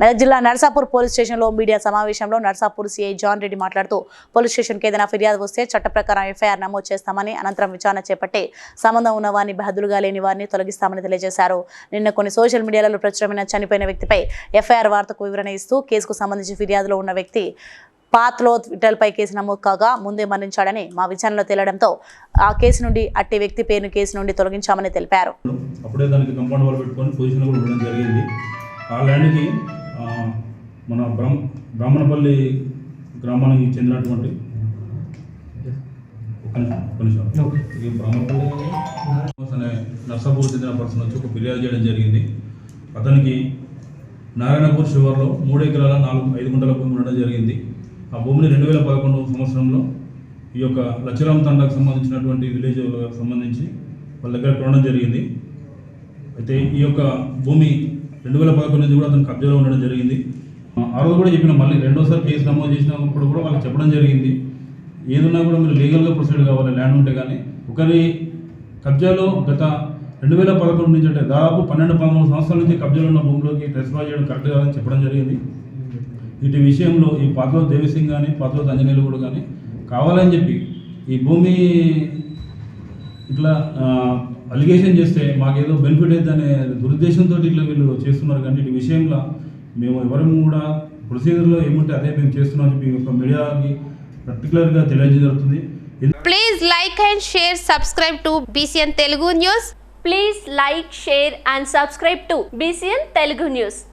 మెదక్ జిల్లా నర్సాపూర్ పోలీస్ స్టేషన్లో మీడియా సమావేశంలో నర్సాపూర్ సీఐ జాన్ రెడ్డి మాట్లాడుతూ పోలీస్ స్టేషన్కి ఏదైనా ఫిర్యాదు వస్తే చట్ట ప్రకారం ఎఫ్ఐఆర్ నమోదు చేస్తామని అనంతరం విచారణ చేపట్టి సంబంధం ఉన్న వారిని బహదులుగా లేని వారిని తొలగిస్తామని తెలియజేశారు. నిన్న కొన్ని సోషల్ మీడియాలో ప్రచురమైన చనిపోయిన వ్యక్తిపై ఎఫ్ఐఆర్ వార్తకు వివరణ ఇస్తూ కేసుకు సంబంధించి ఫిర్యాదులో ఉన్న వ్యక్తి పాత్లో ట్విట్టర్పై కేసు నమోదు కాగా ముందే మరణించాడని మా విచారణలో తేలడంతో ఆ కేసు నుండి అట్టి వ్యక్తి పేరును కేసు నుండి తొలగించామని తెలిపారు. అప్పుడే దానికి కంపౌండ్ వాల్ పెట్టుకొని పొజిషన్ కూడా ఉండడం జరిగింది. ఆ ల్యాండ్కి మన బ్రహ్మ బ్రాహ్మణపల్లి గ్రామానికి చెందినటువంటి. ఈ బ్రాహ్మణపల్లి అనే నర్సాపూర్ చెందిన పర్సన్ వచ్చి ఒక ఫిర్యాదు చేయడం జరిగింది. అతనికి నారాయణపూర్ శివార్లో మూడు ఎకరాల నాలుగు ఐదు గుంటల భూమి ఉండడం జరిగింది. ఆ భూమిని రెండు వేల పదకొండు సంవత్సరంలో ఈ యొక్క లచ్చరామ్ తండాకు సంబంధించినటువంటి విలేజ్ సంబంధించి వాళ్ళ దగ్గర కొనడం జరిగింది. అయితే ఈ యొక్క భూమి రెండు వేల పదకొండు నుంచి కూడా అతను కబ్జాలో ఉండడం జరిగింది. ఆ రోజు కూడా చెప్పిన మళ్ళీ రెండోసారి కేసు నమోదు చేసినప్పుడు కూడా వాళ్ళకి చెప్పడం జరిగింది. ఏదున్నా కూడా మీరు లీగల్గా ప్రొసీడ్ కావాలి ల్యాండ్ ఉంటే కానీ. ఒకరి కబ్జాలో గత రెండు వేల పదకొండు నుంచి అంటే దాదాపు పన్నెండు పదమూడు సంవత్సరాల నుంచి కబ్జాలో ఉన్న భూమిలోకి ట్రెస్ఫర్ చేయడం కరెక్ట్ కాదని చెప్పడం జరిగింది. ఇటు విషయంలో ఈ పాతలో దేవిసింగ్ కానీ పాతలో అంజనీయులు కూడా కానీ కావాలని చెప్పి ఈ భూమి ఇట్లా అలిగేషన్ చేస్తే మాకేదో బెనిఫిట్ అవుతుందనే దురుద్దేశంతో ఇట్లా వీళ్ళు చేస్తున్నారు. కానీ ఇటు విషయంలో మేము ఎవరం కూడా ప్రొసీజర్లో ఏముంటే అదే మేము చేస్తున్నాం చెప్పి ఈ యొక్క మీడియాకి పర్టికులర్గా తెలియజేయబడుతుంది please like and share subscribe to BCN Telugu news please like share and subscribe to BCN Telugu news